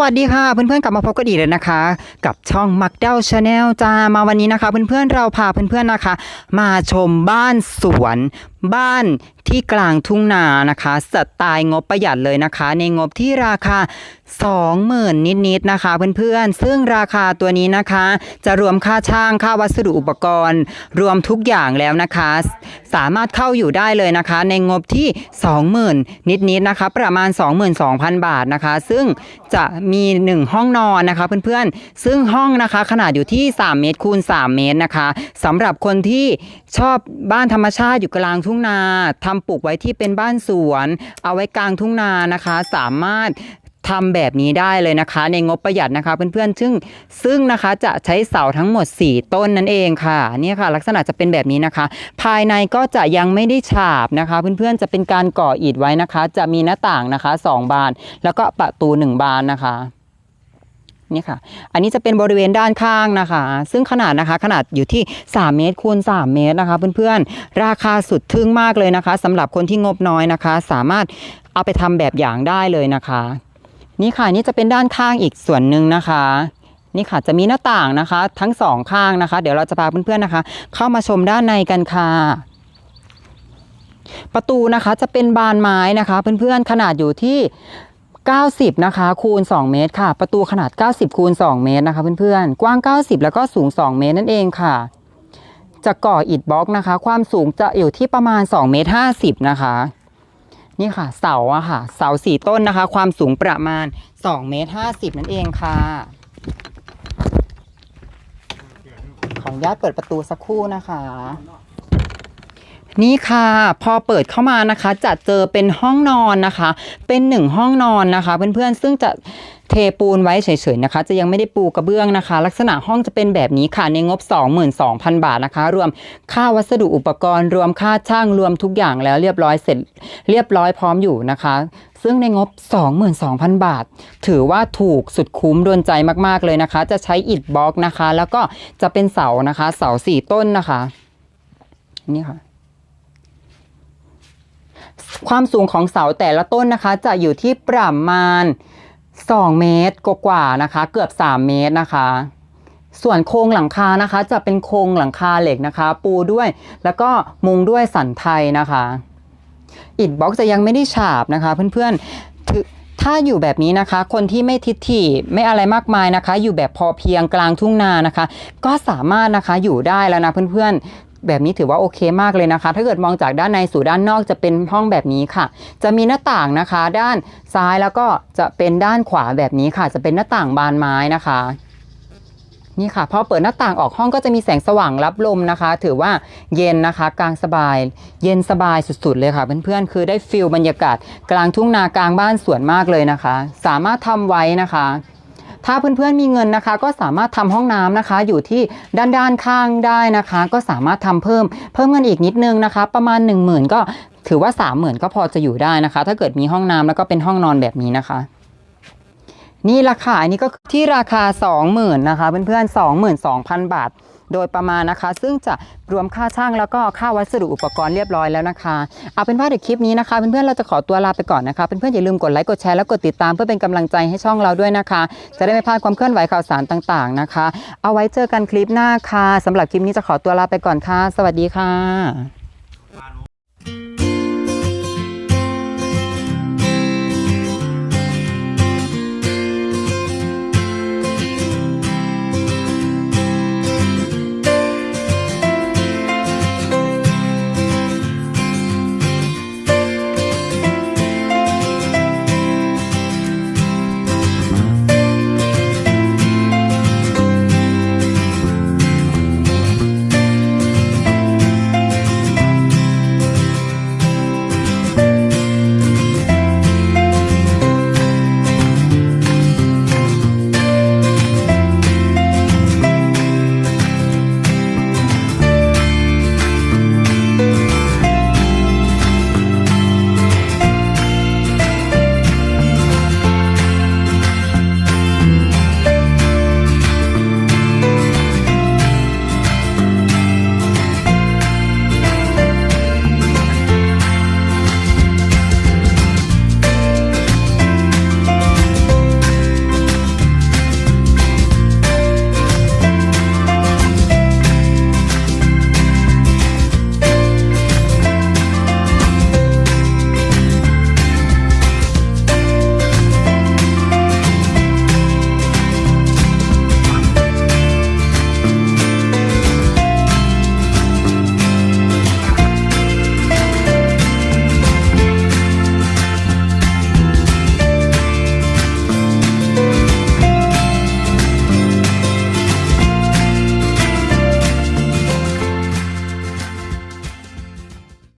วัสดีค่ะเพื่อนๆกลับมาพบกันอีกแล้วนะคะ กับช่องมักเดลชาแนลจ้ามาวันนี้นะคะ เพื่อนๆเราพาเพื่อนๆนะคะ มาชมบ้านสวน บ้านที่กลางทุ่งนานะคะสไตล์งบประหยัดเลยนะคะ ในงบที่ราคา 20,000 นิดๆนะคะเพื่อนๆ ซึ่งราคาตัวนี้นะคะ จะรวมค่าช่างค่าวัสดุอุปกรณ์ รวมทุกอย่างแล้วนะคะ สามารถเข้าอยู่ได้เลยนะคะ ในงบที่ 20,000 นิดๆนะคะ ประมาณ 22,000 บาทนะคะ ซึ่งจะมี 1 ห้องนอนนะคะเพื่อนๆ ซึ่งห้องนะคะขนาดอยู่ที่ 3 เมตรคูณ 3 เมตรนะคะสำหรับคนที่ชอบบ้านธรรมชาติอยู่กลางทุ่งุ่งนาทำปลูกไว้ที่เป็นบ้านสวน เอาไว้กลางทุ่งนานะคะ สามารถทำแบบนี้ได้เลยนะคะ ในงบประหยัดนะคะเพื่อนๆ ซึ่งซึ่งนะคะจะใช้เสาทั้งหมด 4 ต้นนั่นเองค่ะนี่ค่ะ ลักษณะจะเป็นแบบนี้นะคะ ภายในก็จะยังไม่ได้ฉาบนะคะ เพื่อนๆจะเป็นการก่ออิฐไว้นะคะ จะมีหน้าต่างนะคะ 2 บาน แล้วก็ประตู 1 บานนะคะ นี่ค่ะ อันนี้จะเป็นบริเวณด้านข้างนะคะ ซึ่งขนาดนะคะ ขนาดอยู่ที่ 3 เมตรคูณ3เมตรนะคะ เพื่อนๆ ราคาสุดทึ่งมากเลยนะคะสำหรับคนที่งบน้อยนะคะ สามารถเอาไปทำแบบอย่างได้เลยนะคะ นี่ค่ะนี่จะเป็นด้านข้างอีกส่วนหนึ่งนะคะนี่ค่ะจะมีหน้าต่างนะคะ ทั้งสองข้างนะคะ เดี๋ยวเราจะพาเพื่อนๆนะคะ เข้ามาชมด้านในกันค่ะ ประตูนะคะจะเป็นบานไม้นะคะ เพื่อนๆขนาดอยู่ที่ 90 นะคะ คูณ 2 เมตรค่ะ ประตูขนาด 90 คูณ 2 เมตรนะคะเพื่อนๆ กว้าง 90 แล้วก็สูง 2 เมตรนั่นเองค่ะ จะก่ออิฐบล็อกนะคะ ความสูงจะอยู่ที่ประมาณ 2 เมตร 50 นะคะ นี่ค่ะ เสาอะค่ะ เสาสี่ต้นนะคะ ความสูงประมาณ 2 เมตร 50 นั่นเองค่ะ ขออนุญาตเปิดประตูสักครู่นะคะ นี่ค่ะ พอเปิดเข้ามานะคะ จะเจอเป็นห้องนอนนะคะ เป็นหนึ่งห้องนอนนะคะ เพื่อนๆซึ่งจะเทปูนไว้เฉยๆนะคะ จะยังไม่ได้ปูกระเบื้องนะคะ ลักษณะห้องจะเป็นแบบนี้ค่ะในงบ 22,000 บาทนะคะ รวมค่าวัสดุอุปกรณ์ รวมค่าช่างรวมทุกอย่างแล้วเรียบร้อยเสร็จ เรียบร้อยพร้อมอยู่นะคะ ซึ่งในงบ 22,000 บาท ถือว่าถูกสุดคุ้มโดนใจมากๆเลยนะคะ จะใช้อิฐบล็อกนะคะ แล้วก็จะเป็นเสานะคะ เสาสี่ต้นนะคะนี่ค่ะ ความสูงของเสาแต่ละต้นนะคะ จะอยู่ที่ประมาณ 2 เมตรกว่าๆนะคะ เกือบ 3 เมตรนะคะ ส่วนโครงหลังคานะคะ จะเป็นโครงหลังคาเหล็กนะคะ ปูด้วยแล้วก็มุงด้วยสันไทยนะคะอิฐบล็อกจะยังไม่ได้ฉาบนะคะ เพื่อนๆถ้าอยู่แบบนี้นะคะ คนที่ไม่ทิฐิไม่อะไรมากมายนะคะ อยู่แบบพอเพียงกลางทุ่งนานะคะ ก็สามารถนะคะอยู่ได้แล้วนะเพื่อนๆ แบบนี้ถือว่าโอเคมากเลยนะคะ ถ้าเกิดมองจากด้านในสู่ด้านนอกจะเป็นห้องแบบนี้ค่ะ จะมีหน้าต่างนะคะ ด้านซ้ายแล้วก็จะเป็นด้านขวาแบบนี้ค่ะ จะเป็นหน้าต่างบานไม้นะคะนี่ค่ะพอเปิดหน้าต่างออกห้องก็จะมีแสงสว่างรับลมนะคะ ถือว่าเย็นนะคะกลางสบาย เย็นสบายสุดๆเลยค่ะเพื่อนๆคือได้ฟิลบรรยากาศ กลางทุ่งนากลางบ้านสวนมากเลยนะคะ สามารถทำไว้นะคะ ถ้าเพื่อนๆมีเงินนะคะ ก็สามารถทำห้องน้ำนะคะ อยู่ที่ด้านด้านข้างได้นะคะ ก็สามารถทำเพิ่ม เพิ่มเงินอีกนิดนึงนะคะ ประมาณ 1 0,000 ก็ถือว่า 30,000 ก็พอจะอยู่ได้นะคะ ถ้าเกิดมีห้องน้ำแล้วก็เป็นห้องนอนแบบนี้นะคะนี่ราคาอันนี้ก็ที่ราคา 20,000นะคะเพื่อนๆ22,000 บาท โดยประมาณนะคะ ซึ่งจะรวมค่าช่างแล้วก็ค่าวัสดุอุปกรณ์เรียบร้อยแล้วนะคะเอาเป็นว่าเดี๋ยวคลิปนี้นะคะเพื่อนๆเราจะขอตัวลาไปก่อนนะคะเพื่อนๆอย่าลืมกดไลค์กดแชร์แล้วกดติดตามเพื่อเป็นกำลังใจให้ช่องเราด้วยนะคะ จะได้ไม่พลาดความเคลื่อนไหวข่าวสารต่างๆนะคะ เอาไว้เจอกันคลิปหน้าค่ะสำหรับคลิปนี้จะขอตัวลาไปก่อนค่ะ สวัสดีค่ะ